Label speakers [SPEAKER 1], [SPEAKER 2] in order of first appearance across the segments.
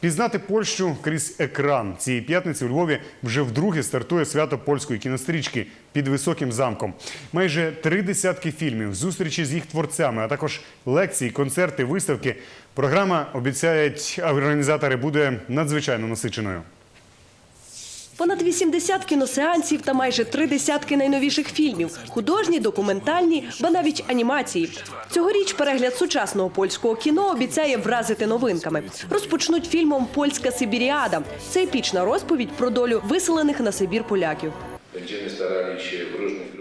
[SPEAKER 1] Пізнати Польщу крізь екран цієї п'ятниці у Львові вже вдруге стартує свято польської кінострічки під високим замком. Майже три десятки фільмів, зустрічі з їх творцями, а також лекції, концерти, виставки. Програма обіцяють організатори буде надзвичайно насиченою.
[SPEAKER 2] Понад 80 кіносеансів та майже три десятки найновіших фільмів – художні, документальні, ба навіть анімації. Цьогоріч перегляд сучасного польського кіно обіцяє вразити новинками. Розпочнуть фільмом «Польська Сибіріада». Це епічна розповідь про долю виселених на Сибір поляків.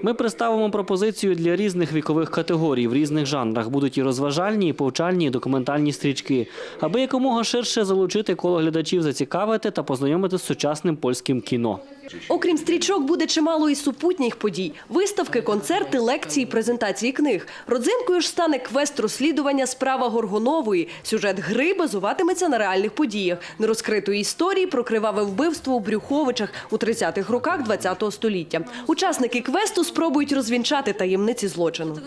[SPEAKER 3] Ми представимо пропозицію для різних вікових категорій в різних жанрах. Будуть і розважальні, і повчальні, і документальні стрічки, аби якомога ширше залучити коло глядачів, зацікавити та познайомити з сучасним польським кіно.
[SPEAKER 2] Окрім стрічок, буде чимало і супутніх подій – виставки, концерти, лекції, презентації книг. Родзинкою ж стане квест розслідування справа Горгонової. Сюжет гри базуватиметься на реальних подіях. Нерозкритої історії про криваве вбивство у Брюховичах у 30-х роках ХХ століття. Учасники квесту спробують розвінчати таємниці злочину.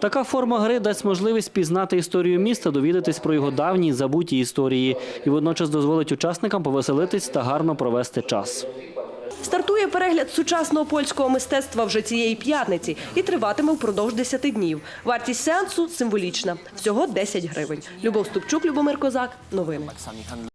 [SPEAKER 3] Така форма гри дасть можливість пізнати історію міста, довідатись про його давні забуті історії і водночас дозволить учасникам повеселитись та гарно провести час.
[SPEAKER 2] Стартує перегляд сучасного польського мистецтва вже цієї п'ятниці і триватиме впродовж 10 днів. Вартість сеансу символічна – всього 10 гривень. Любов Ступчук, Любомир Козак. Новини.